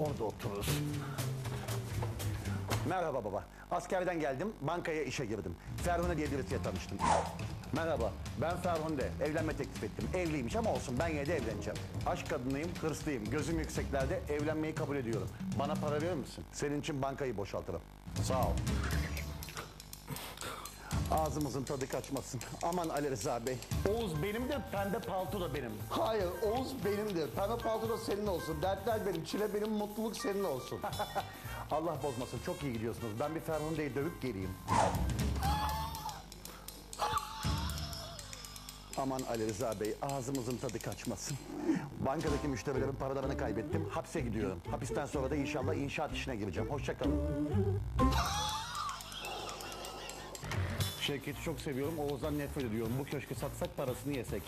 Orada otururuz. Merhaba baba. Askerden geldim, bankaya işe girdim. Ferhunde diye birisiyle tanıştım. Merhaba, ben Ferhunde. Evlenme teklif ettim. Evliymiş ama olsun, ben yine de evleneceğim. Aşk kadınıyım, hırslıyım. Gözüm yükseklerde, evlenmeyi kabul ediyorum. Bana para verir misin? Senin için bankayı boşaltırım. Sağ ol. Ağzımızın tadı kaçmasın. Aman Ali Rıza Bey. Oğuz benimdir, pembe palto da benim. Hayır, Oğuz benimdir. Pembe palto da senin olsun. Dertler benim, çile benim, mutluluk senin olsun. Allah bozmasın, çok iyi gidiyorsunuz. Ben bir Ferhunde'yi dövüp geleyim. Aman Ali Rıza Bey, ağzımızın tadı kaçmasın. Bankadaki müşterilerin paralarını kaybettim, hapse gidiyorum. Hapisten sonra da inşallah inşaat işine gireceğim. Hoşça Şevket'i çok seviyorum, Oğuz'dan nefret ediyorum. Bu köşkü satsak parasını yesek.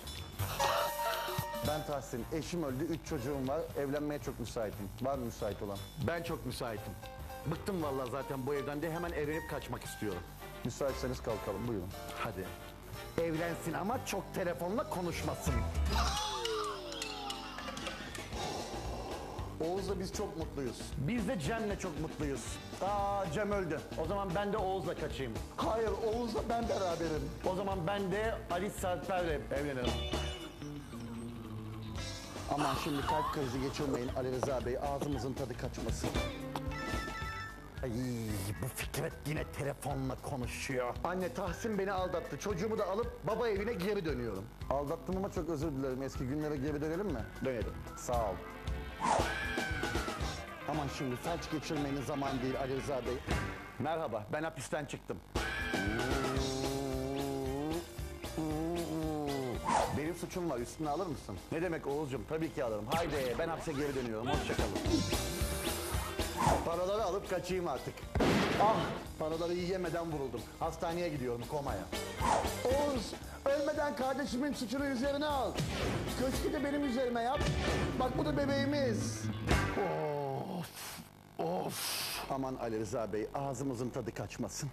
Ben Tahsin, eşim öldü, üç çocuğum var. Evlenmeye çok müsaitim. Var mı müsait olan? Ben çok müsaitim. Bıktım vallahi zaten bu evden de hemen evlenip kaçmak istiyorum. Müsaitseniz kalkalım, buyurun. Hadi. Evlensin ama çok telefonla konuşmasın. Biz çok mutluyuz. Biz de Cem'le çok mutluyuz. Aa Cem öldü. O zaman ben de Oğuz'la kaçayım. Hayır, Oğuz'la ben beraberim. O zaman ben de Ali Serper'le evlenirim. Aman şimdi kalp krizi geçirmeyin Ali Rıza Bey. Ağzımızın tadı kaçmasın. Ay bu Fikret yine telefonla konuşuyor. Anne Tahsin beni aldattı. Çocuğumu da alıp baba evine geri dönüyorum. Aldattım ama çok özür dilerim. Eski günlere geri dönelim mi? Dönelim. Sağ ol. Aman şimdi felç geçirmenin zaman değil Ali Rıza Bey. Merhaba ben hapisten çıktım. Benim suçum var üstüne alır mısın? Ne demek Oğuzcuğum tabii ki alırım. Haydi ben hapse geri dönüyorum hoşçakalın. Paraları alıp kaçayım artık. Ah paraları yiyemeden vuruldum. Hastaneye gidiyorum komaya. Oğuz, ölmeden kardeşimin suçunu üzerine al. Köşkü de benim üzerime yap. Bak bu da bebeğimiz. Of of. Aman Ali Rıza Bey ağzımızın tadı kaçmasın.